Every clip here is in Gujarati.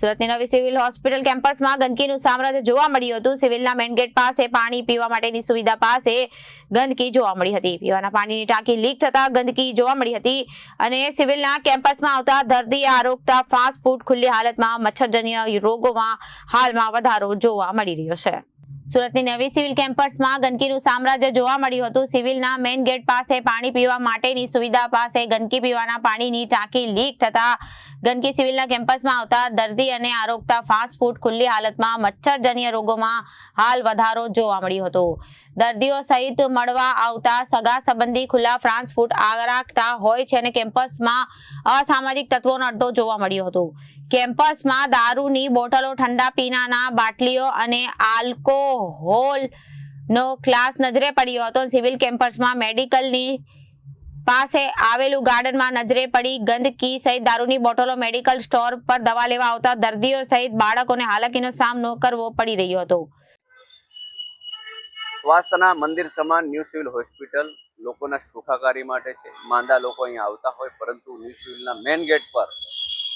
સુરતની નવી સિવિલ હોસ્પિટલ કેમ્પસમાં ગંદકીનું સામ્રાજ્ય જોવા મળ્યું હતું. સિવિલના મેઇન ગેટ પાસે પાણી પીવા માટેની સુવિધા પાસે ગંદકી જોવા મળી હતી. પીવાના પાણીની ટાંકી લીક થતા ગંદકી જોવા મળી હતી અને સિવિલના કેમ્પસમાં આવતા દર્દી આરોગતા ફાસ્ટ ફૂડ ખુલ્લી હાલતમાં મચ્છરજન્ય રોગોમાં હાલમાં વધારો જોવા મળી રહ્યો છે. સુરતની નવી સિવિલ કેમ્પસમાં ગંદકીનું સામ્રાજ્ય જોવા મળ્યું હતું. સિવિલના મેઇન ગેટ પાસે પાણી પીવા માટેની સુવિધા પાસે ગંદકી પીવાના પાણીની ટાંકી લીક થતા ગંદકી સિવિલના કેમ્પસમાં આવતા દર્દી અને આરોગતા ફાસ્ટ ફૂડ ખુલ્લી હાલતમાં મચ્છરજન્ય રોગોમાં હાલ વધારો જોવા મળ્યો હતો. દર્દીઓ સહિત મળવા આવતા સગા સંબંધી ખુલ્લા ફ્રાન્સ ફૂડ રાખતા હોય છે અને કેમ્પસમાં અસામાજિક તત્વોનો અડ્ડો જોવા મળ્યો હતો. કેમ્પસમાં દારૂની બોટલો ઠંડા પીણાના બાટલીઓ અને આલ્કોહોલ નો ક્લાસ નજરે પડ્યો હતો. સિવિલ કેમ્પસમાં મેડિકલની પાસે આવેલું ગાર્ડનમાં નજરે પડી ગંદકી સહિત દારૂની બોટલો મેડિકલ સ્ટોર પર દવા લેવા આવતા દર્દીઓ સહિત બાળકોને હાલાકીનો સામનો કરવો પડી રહ્યો હતો. સ્વાસ્થ્યના મંદિર સમાન ન્યૂ સિવિલ હોસ્પિટલ લોકોના સુખાકારી માટે છે. માંદા લોકો અહીંયા આવતા હોય, પરંતુ ન્યૂ સિવિલના મેન ગેટ પર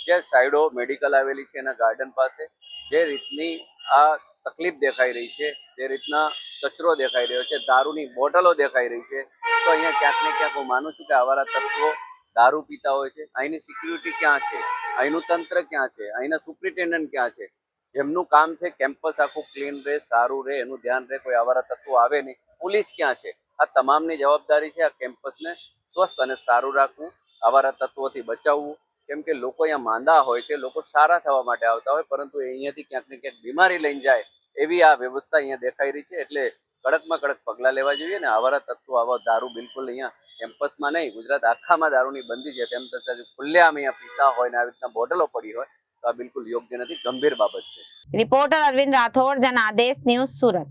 જે સાઈડો મેડિકલ આવેલી છે એના ગાર્ડન પાસે, જે રીતની આ તકલીફ દેખાઈ રહી છે, જે રીતના કચરો દેખાઈ રહ્યો છે, દારૂની બોટલો દેખાઈ રહી છે, તો અહીંયા ક્યાંક ને ક્યાંક હું માનું છું કે આવારા તત્વો દારૂ પીતા હોય છે. અહીંની સિક્યુરિટી ક્યાં છે? અહીંનું તંત્ર ક્યાં છે? અહીંના સુપ્રિન્ટેન્ડન્ટ ક્યાં છે? જેમનું કામ છે કેમ્પસ આખું ક્લીન રહે, સારું રહે, એનું ધ્યાન રહે, કોઈ આવારા તત્વો આવે નહીં. પોલીસ ક્યાં છે? આ તમામની જવાબદારી છે આ કેમ્પસને સ્વસ્થ અને સારું રાખવું, આવારા તત્વોથી બચાવવું કેમ કે લોકો અહીંયા માંદા હોય છે, લોકો સારા થવા માટે આવતા હોય, પરંતુ અહીંયાથી ક્યાંક ને ક્યાંક બીમારી લઈને જાય એવી આ વ્યવસ્થા અહીંયા દેખાઈ રહી છે. એટલે કડકમાં કડક પગલાં લેવા જોઈએ ને આવારા તત્વો, આવા દારૂ બિલકુલ અહીંયા કેમ્પસમાં નહીં, ગુજરાત આખામાં દારૂની બંધી છે. તેમ છતાં જો ખુલ્લેઆમ અહીંયા પીતા હોય ને આવી રીતના બોટલો પડી હોય, તો આ બિલકુલ યોગ્ય નથી, ગંભીર બાબત છે. Reporter Arvind Rathod, Janadesh news Surat.